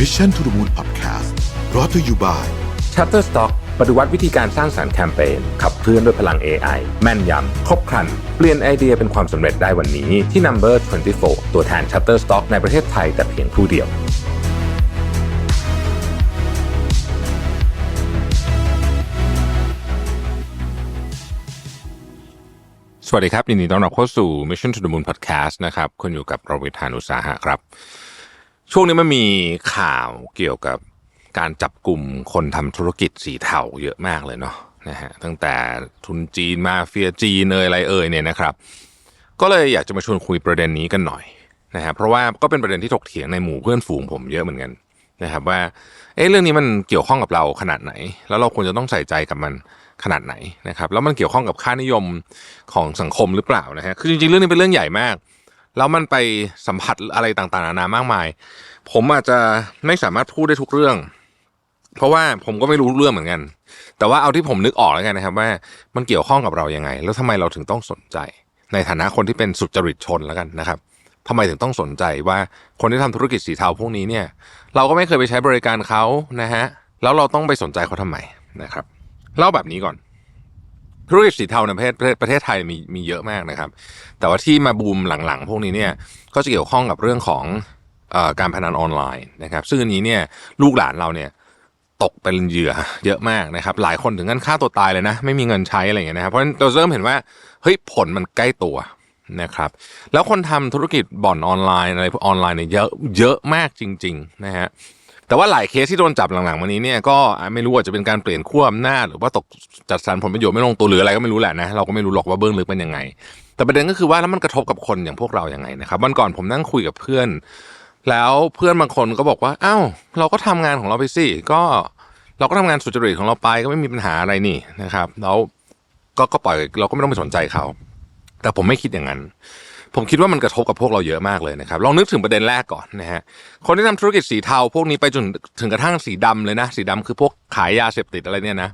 Mission to the Moon Podcast รอ t ธออยู่บ่าย Shutterstock ปฏิวัติวิธีการสร้างสารรค์แคมเปญขับเคลื่อนด้วยพลัง AI แม่นยำ ครบครัน เปลี่ยนไอเดียเป็นความสำเร็จได้วันนี้ที่ Number 24 ตัวแทน Shutterstock ในประเทศไทยแต่เพียงผู้เดียวสวัสดีครับยินดีต้อนรับเข้าสู่ Mission to the Moon Podcast นะครับคุณอยู่กับเราวิทานุสาหะครับ ช่วงนี้มันมีข่าวเกี่ยวกับการจับกลุ่มคนทำธุรกิจสีเทาเยอะมากเลยเนาะนะฮะตั้งแต่ทุนจีนมาเฟียจีนเอยอะไรเอ่ยเนี่ยนะครับ ก็เลยอยากจะมาชวนคุยประเด็นนี้กันหน่อยนะฮะเพราะว่าก็เป็นประเด็นที่ถกเถียงในหมู่เพื่อนฝูงผมเยอะเหมือนกันนะครับว่าเอ๊ะเรื่องนี้มันเกี่ยวข้องกับเราขนาดไหน แล้วเราควรจะต้องใส่ใจกับมันขนาดไหนนะครับแล้วมันเกี่ยวข้องกับค่านิยมของสังคมหรือเปล่านะฮะคือจริงๆเรื่องนี้เป็นเรื่องใหญ่มาก แล้วมันไปสัมผัสอะไรต่างๆนานามากมาย ผมอาจจะไม่สามารถพูดได้ทุกเรื่อง เพราะว่าผมก็ไม่รู้เรื่องเหมือนกัน แต่ว่าเอาที่ผมนึกออกแล้วกันนะครับ ว่ามันเกี่ยวข้องกับเรายังไง แล้วทำไมเราถึงต้องสนใจ ในฐานะคนที่เป็นสุจริตชนแล้วกันนะครับทำไมถึงต้องสนใจว่าคนที่ทำธุรกิจสีเทาพวกนี้เนี่ย เราก็ไม่เคยไปใช้บริการเขานะฮะแล้วเราต้องไปสนใจเขาทำไมนะครับเล่าแบบนี้ก่อน ธุรกิจสีเทาในประเทศประเทศไทยมีมีเยอะมากนะครับ แต่ว่าที่มาบูมหลังๆ พวกนี้เนี่ยก็จะเกี่ยวข้องกับเรื่องของอการพนันออนไลน์นะครับ ซึ่งอันนี้เนี่ยลูกหลานเราเนี่ยตกเป็นเหยื่อเยอะมากนะครับ หลายคนถึงขั้นฆ่าตัวตายเลยนะ ไม่มีเงินใช้อะไรอย่างเงี้ยนะครับเพราะฉะนั้นเราเริ่มเห็นว่าเฮ้ยผลมันใกล้ตัวนะครับ แล้วคนทำธุรกิจบ่อนออนไลน์อะไรพวกออนไลน์เนี่ยเยอะเยอะมากจริง ๆ นะฮะ แต่ว่าหลายเคสที่โดนจับหลังๆมานี้เนี่ยก็ไม่รู้ว่าจะเป็นการเปลี่ยนขั้วอำนาจหรือว่าตกจัดสรรผลประโยชน์ไม่ลงตัวหรืออะไรก็ไม่รู้แหละนะเราก็ไม่รู้หรอกว่าเบื้องลึกเป็นยังไง แต่ประเด็นก็คือว่าแล้วมันกระทบกับคนอย่างพวกเราอย่างไงนะครับวันก่อนผมนั่งคุยกับเพื่อน แล้วเพื่อนบางคนก็บอกว่าอ้าวเราก็ทำงานของเราไปสิก็เราก็ทำงานสุจริตของเราไปก็ไม่มีปัญหาอะไรนี่นะครับแล้วก็ก็ปล่อยเราก็ไม่ต้องไปสนใจเขา แต่ผมไม่คิดอย่างนั้น ผมคิดว่ามันกระทบกับพวกเราเยอะมากเลยนะครับลองนึกถึงประเด็นแรกก่อนนะฮะคนที่ทำธุรกิจสีเทาพวกนี้ไปจนถึงกระทั่งสีดำเลยนะ สีดำคือพวกขายยาเสพติดอะไรเนี่ยนะ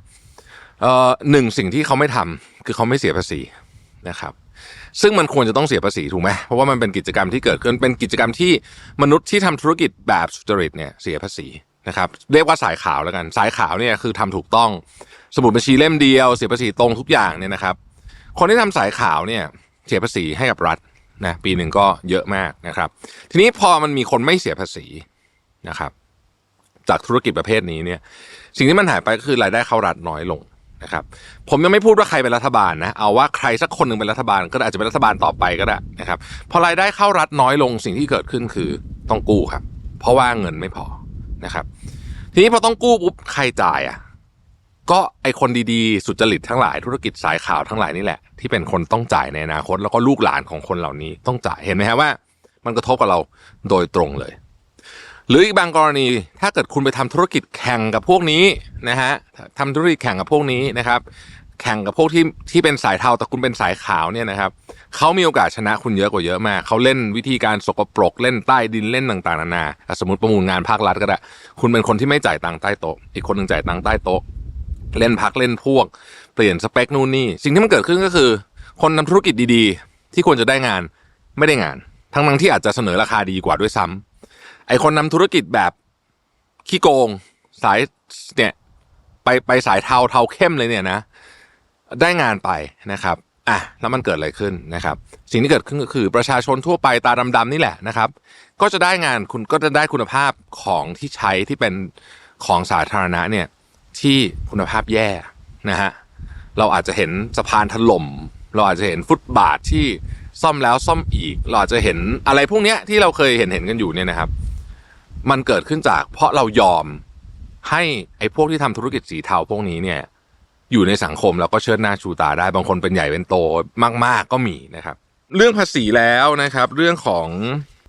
เอ่อหนึ่งสิ่งที่เขาไม่ทำคือเขาไม่เสียภาษีนะครับ ซึ่งมันควรจะต้องเสียภาษีถูกไหมเพราะว่ามันเป็นกิจกรรมที่เกิดขึ้นเป็นกิจกรรมที่มนุษย์ที่ทำธุรกิจแบบสุจริตเนี่ยเสียภาษีนะครับเรียกว่าสายขาวแล้วกัน สายขาวเนี่ยคือทำถูกต้อง สมุดบัญชีเล่มเดียวเสียภาษีตรงทุกอย่างเนี่ยนะครับ คนที่ทำสายขาวเนี่ยเสียภาษีให้กับรัฐ นะปีหนึ่งก็เยอะมากนะครับ ทีนี้พอมันมีคนไม่เสียภาษีนะครับ จากธุรกิจประเภทนี้เนี่ย สิ่งที่มันหายไปก็คือรายได้เข้ารัฐน้อยลงนะครับ ผมยังไม่พูดว่าใครเป็นรัฐบาลนะเอาว่าใครสักคนหนึ่งเป็นรัฐบาล ก็อาจจะเป็นรัฐบาลต่อไปก็ได้นะครับพอรายได้เข้ารัฐน้อยลงสิ่งที่เกิดขึ้นคือต้องกู้ครับ เพราะว่าเงินไม่พอนะครับ ทีนี้พอต้องกู้ปุ๊บใครจ่ายอะ ก็ไอคนดีๆ สุจริตทั้งหลายธุรกิจสายข่าวทั้งหลายนี่แหละ ที่เป็นคนต้องจ่ายในอนาคต แล้วก็ลูกหลานของคนเหล่านี้ต้องจ่ายเห็นไหมฮะว่า มันกระทบกับเราโดยตรงเลย หรืออีกบางกรณีถ้าเกิดคุณไปทำธุรกิจแข่งกับพวกนี้นะฮะทำธุรกิจแข่งกับพวกนี้นะครับ แข่งกับพวกที่ที่เป็นสายเทาแต่คุณเป็นสายขาวเนี่ยนะครับเขามีโอกาสชนะคุณเยอะกว่าเยอะมากเขาเล่นวิธีการสกปรกเล่นใต้ดินเล่นต่างๆนานาสมมติประมูลงานภาครัฐก็ได้คุณเป็นคนที่ไม่จ่ายตังค์ใต้โต๊ะอีกคนหนึ่งจ่ายตังค์ใต้โต๊ะ เล่นพักเล่นพวก เปลี่ยนสเปคนู่นนี่สิ่งที่มันเกิดขึ้นก็คือ คนทำธุรกิจดีๆ ที่ควรจะได้งานไม่ได้งาน ทั้งนั้นที่อาจจะเสนอราคาดีกว่าด้วยซ้ำไอคนนำธุรกิจแบบขี้โกงสายเนี่ยไปไปสายเทาเทาเข้มเลยเนี่ยนะ ได้งานไปนะครับอะแล้วมันเกิดอะไรขึ้นนะครับ สิ่งที่เกิดขึ้นก็คือประชาชนทั่วไปตาดำๆนี่แหละนะครับ ก็จะได้งานคุณก็จะได้คุณภาพของที่ใช้ที่เป็นของสาธารณะเนี่ย ที่คุณภาพแย่นะฮะเราอาจจะเห็นสะพานถล่ม เราอาจจะเห็นฟุตบาทที่ซ่อมแล้วซ่อมอีก เราอาจจะเห็นอะไรพวกเนี้ยที่เราเคยเห็นเห็นกันอยู่เนี่ยนะครับ มันเกิดขึ้นจากเพราะเรายอมให้ไอ้พวกที่ทำธุรกิจสีเทาพวกนี้เนี่ยอยู่ในสังคมแล้วก็เชิดหน้าชูตาได้บางคนเป็นใหญ่เป็นโตมาก ๆ ก็มีนะครับ เรื่องภาษีแล้วนะครับ เรื่องของ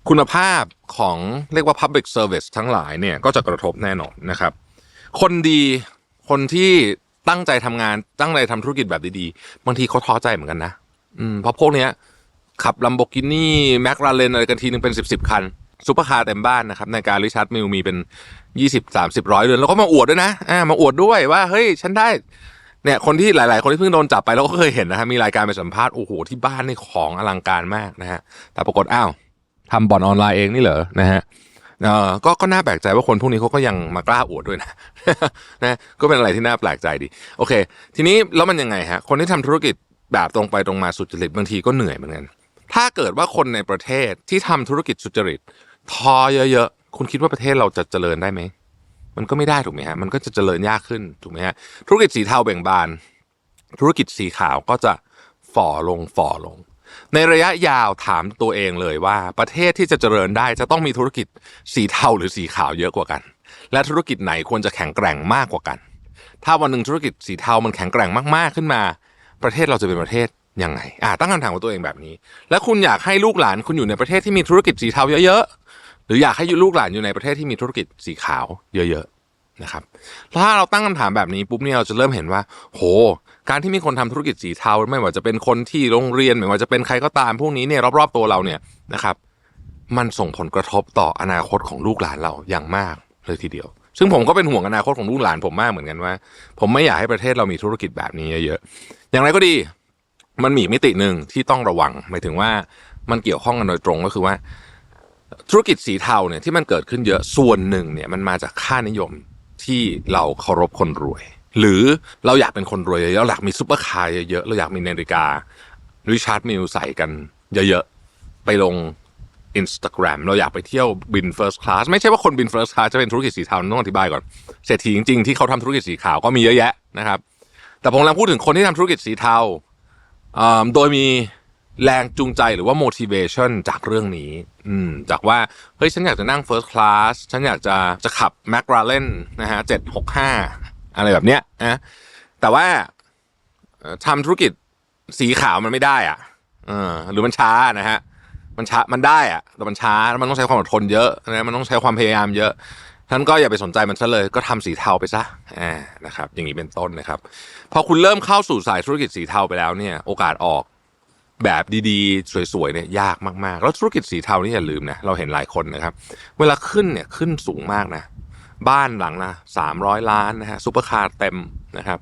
คุณภาพของเรียกว่า public service ทั้งหลายเนี่ยก็จะกระทบแน่นอนนะครับ คนดี คนที่ตั้งใจทำงานตั้งใจทำธุรกิจแบบดีๆ บางทีเขาท้อใจเหมือนกันนะ อืมเพราะพวกเนี้ย ขับลัมโบกินี่แมคลาเรนอะไรกันทีนึงเป็นสิบสิบคันซุปเปอร์คาร์เต็มบ้านนะครับ ในการริชาร์ดมิลมีเป็นยี่สิบสามสิบร้อยเดือนแล้วก็มาอวดด้วยนะอ่ามาอวดด้วยว่า เฮ้ย ฉันได้เนี่ยคนที่หลาย ๆ คนที่เพิ่งโดนจับไปเราก็เคยเห็นนะครับมีรายการไปสัมภาษณ์โอ้โหที่บ้านนี่ของอลังการมากนะฮะแต่ปรากฏอ้าวทำบ่อนออนไลน์เองนี่เหรอนะฮะ เออก็ก็น่าแปลกใจว่าคนพวกนี้เขาก็ยังมากล้าอวดด้วยนะนะก็เป็นอะไรที่น่าแปลกใจดี โอเค ทีนี้แล้วมันยังไงฮะคนที่ทำธุรกิจแบบตรงไปตรงมาสุจริตบางทีก็เหนื่อยเหมือนกันถ้าเกิดว่าคนในประเทศที่ทำธุรกิจสุจริตทอเยอะๆคุณคิดว่าประเทศเราจะเจริญได้ไหมมันก็ไม่ได้ถูกไหมฮะมันก็จะเจริญยากขึ้นถูกไหมฮะธุรกิจสีเทาเบ่งบาน ธุรกิจสีขาวก็จะฝ่อลงฝ่อลง ในระยะยาวถามตัวเองเลยว่า ประเทศที่จะเจริญได้จะต้องมีธุรกิจสีเทาหรือสีขาวเยอะกว่ากัน และธุรกิจไหนควรจะแข็งแกร่งมากกว่ากัน ถ้าวันหนึ่งธุรกิจสีเทามันแข็งแกร่งมากๆขึ้นมา ประเทศเราจะเป็นประเทศยังไงอ่าตั้งคำถามกับตัวเองแบบนี้ แล้วคุณอยากให้ลูกหลานคุณอยู่ในประเทศที่มีธุรกิจสีเทาเยอะๆหรืออยากให้ลูกหลานอยู่ในประเทศที่มีธุรกิจสีขาวเยอะๆนะครับถ้าเราตั้งคำถามแบบนี้ปุ๊บเนี่ยเราจะเริ่มเห็นว่า โหการที่มีคนทำธุรกิจสีเทาไม่ว่าจะเป็นคนที่โรงเรียนไม่ว่าจะเป็นใครก็ตามพวกนี้เนี่ยรอบๆตัวเราเนี่ยนะครับ มันส่งผลกระทบต่ออนาคตของลูกหลานเราอย่างมากเลยทีเดียว ซึ่งผมก็เป็นห่วงอนาคตของลูกหลานผมมากเหมือนกันว่า ผมไม่อยากให้ประเทศเรามีธุรกิจแบบนี้เยอะๆอย่างไรก็ดี มันมีมิติหนึ่งที่ต้องระวังหมายถึงว่ามันเกี่ยวข้องกันโดยตรงก็คือว่า ธุรกิจสีเทาเนี่ยที่มันเกิดขึ้นเยอะส่วนหนึ่งเนี่ยมันมาจากค่านิยมที่เราเคารพคนรวย หรือเราอยากเป็นคนรวยเยอะๆเราอยากมีซุปเปอร์คาร์เยอะๆเราอยากมีนาฬิการิชาร์ดมิลใส่กันเยอะๆไปลง Instagram เราอยากไปเที่ยวบิน First Class ไม่ใช่ว่าคนบิน First Class จะเป็นธุรกิจสีเทาต้องอธิบายก่อนเศรษฐีจริงๆที่เขาทำธุรกิจสีขาวก็มีเยอะแยะนะครับ แต่ผมกำลังพูดถึงคนที่ทำธุรกิจสีเทาอ่าโดยมีแรงจูงใจหรือว่า motivation จากเรื่องนี้ อืม จากว่า เฮ้ย ฉันอยากจะนั่ง first class ฉันอยากจะจะขับ McLaren นะฮะ765 อะไรแบบเนี้ยนะแต่ว่าเอ่อทำธุรกิจสีขาวมันไม่ได้อะเออหรือมันช้านะฮะมันช้ามันได้อะแต่มันช้าแล้วมันต้องใช้ความอดทนเยอะนะมันต้องใช้ความพยายามเยอะท่านก็อย่าไปสนใจมันซะเลยก็ทำสีเทาไปซะอ่านะครับ อย่างนี้เป็นต้นนะครับ พอคุณเริ่มเข้าสู่สายธุรกิจสีเทาไปแล้วเนี่ย โอกาสออกแบบดีๆ สวยๆเนี่ยยากมากๆ แล้วธุรกิจสีเทานี่อย่าลืมนะเราเห็นหลายคนนะครับ เวลาขึ้นเนี่ยขึ้นสูงมากนะ บ้านหลังนะสามร้อยล้านนะฮะซูเปอร์คาร์เต็มนะครับ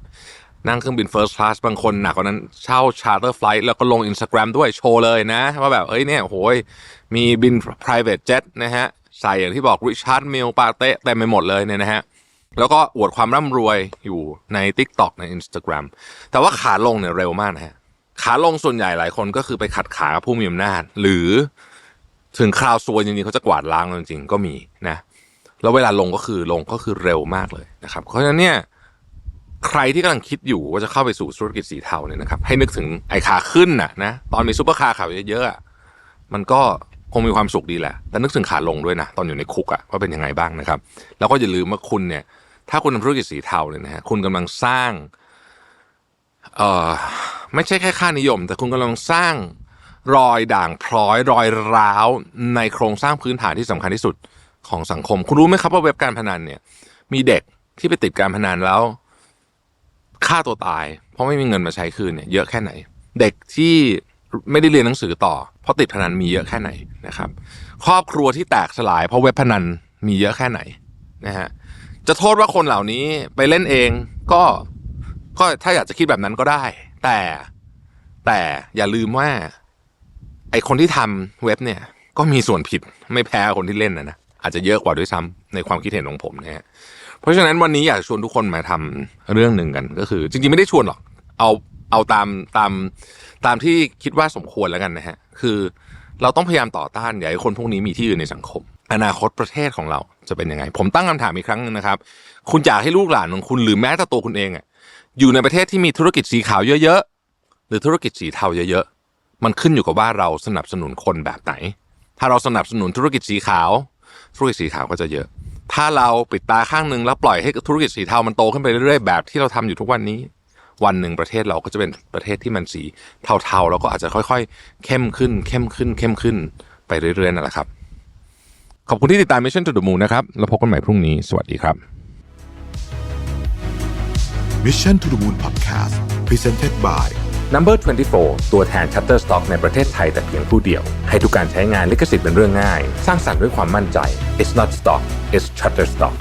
นั่งเครื่องบิน First Class บางคนหนักกว่านั้นเช่า Charter Flight แล้วก็ลง Instagram ด้วยโชว์เลยนะ ว่าแบบ เอ้ยเนี่ยโหยมีบิน private jet นะฮะ ใส่อย่างที่บอก Richard m i l l ปาเต้เต็มไปหมดเลยเนี่ยนะฮะ แล้วก็อวดความร่ำรวยอยู่ใน TikTok ใน Instagram แต่ว่าขาลงเนี่ยเร็วมากนะฮะ ขาลงส่วนใหญ่หลายคนก็คือไปขัดขาผู้มีอำนาจ หรือถึงคราวซวยจริงๆเขาจะกวาดล้างจริงๆก็มีนะ แล้วเวลาลงก็คือลงก็คือเร็วมากเลยนะครับ เพราะฉะนั้นเนี่ยใครที่กำลังคิดอยู่ว่าจะเข้าไปสู่ธุรกิจสีเทาเนี่ยนะครับให้นึกถึงไอ้ขาขึ้นน่ะนะตอนมีซุปเปอร์คาร์ขาวเยอะๆมันก็คงมีความสุขดีแหละ แต่นึกถึงขาลงด้วยนะตอนอยู่ในคุกอะว่าเป็นยังไงบ้างนะครับ แล้วก็อย่าลืมว่าคุณเนี่ย ถ้าคุณทำธุรกิจสีเทาเนี่ยนะฮะคุณกำลังสร้างเอ่อไม่ใช่แค่ค่านิยม แต่คุณกำลังสร้างรอยด่างพร้อยรอยร้าวในโครงสร้างพื้นฐานที่สำคัญที่สุด ของสังคม คุณรู้ไหมครับว่าเว็บการพนันเนี่ย มีเด็กที่ไปติดการพนันแล้วฆ่าตัวตาย เพราะไม่มีเงินมาใช้คืนเนี่ยเยอะแค่ไหน เด็กที่ไม่ได้เรียนหนังสือต่อ เพราะติดพนันมีเยอะแค่ไหนนะครับ ครอบครัวที่แตกสลาย เพราะเว็บพนันมีเยอะแค่ไหนนะฮะจะโทษว่าคนเหล่านี้ไปเล่นเองก็ก็ถ้าอยากจะคิดแบบนั้นก็ได้ แต่แต่อย่าลืมว่า ไอคนที่ทำเว็บเนี่ย ก็มีส่วนผิดไม่แพ้คนที่เล่นนะนะ อาจจะเยอะกว่าด้วยซ้ำในความคิดเห็นของผมนะฮะเพราะฉะนั้นวันนี้อยากชวนทุกคนมาทำเรื่องหนึ่งกันก็คือ จริงๆไม่ได้ชวนหรอก เอาเอาตามตามตามที่คิดว่าสมควรแล้วกันนะฮะคือเราต้องพยายามต่อต้านอย่าให้คนพวกนี้มีที่ยืนในสังคม อนาคตประเทศของเราจะเป็นยังไง ผมตั้งคำถามอีกครั้งหนึงนะครับ คุณอยากให้ลูกหลานของคุณหรือแม้แต่ตัวคุณเองอะอยู่ในประเทศที่มีธุรกิจสีขาวเยอะๆหรือธุรกิจสีเทาเยอะๆมันขึ้นอยู่กับว่าเราสนับสนุนคนแบบไหน ถ้าเราสนับสนุนธุรกิจสีขาว ธุรกิจสีขาวก็จะเยอะ ถ้าเราปิดตาข้างหนึ่งแล้วปล่อยให้ธุรกิจสีเทามันโตขึ้นไปเรื่อยๆแบบที่เราทำอยู่ทุกวันนี้ วันหนึ่งประเทศเราก็จะเป็นประเทศที่มันสีเทาๆแล้วก็อาจจะค่อยๆ เข้มขึ้น เข้มขึ้น เข้มขึ้นไปเรื่อยๆนั่นแหละครับ ขอบคุณที่ติดตาม Mission to the Moon นะครับแล้วพบกันใหม่พรุ่งนี้สวัสดีครับ Mission to the Moon Podcast Presented by Number 24 ตัวแทน Shutterstock ในประเทศไทยแต่เพียงผู้เดียว ให้ทุกการใช้งานลิขสิทธิ์เป็นเรื่องง่าย สร้างสรรค์ด้วยความมั่นใจ It's not stock it's Shutterstock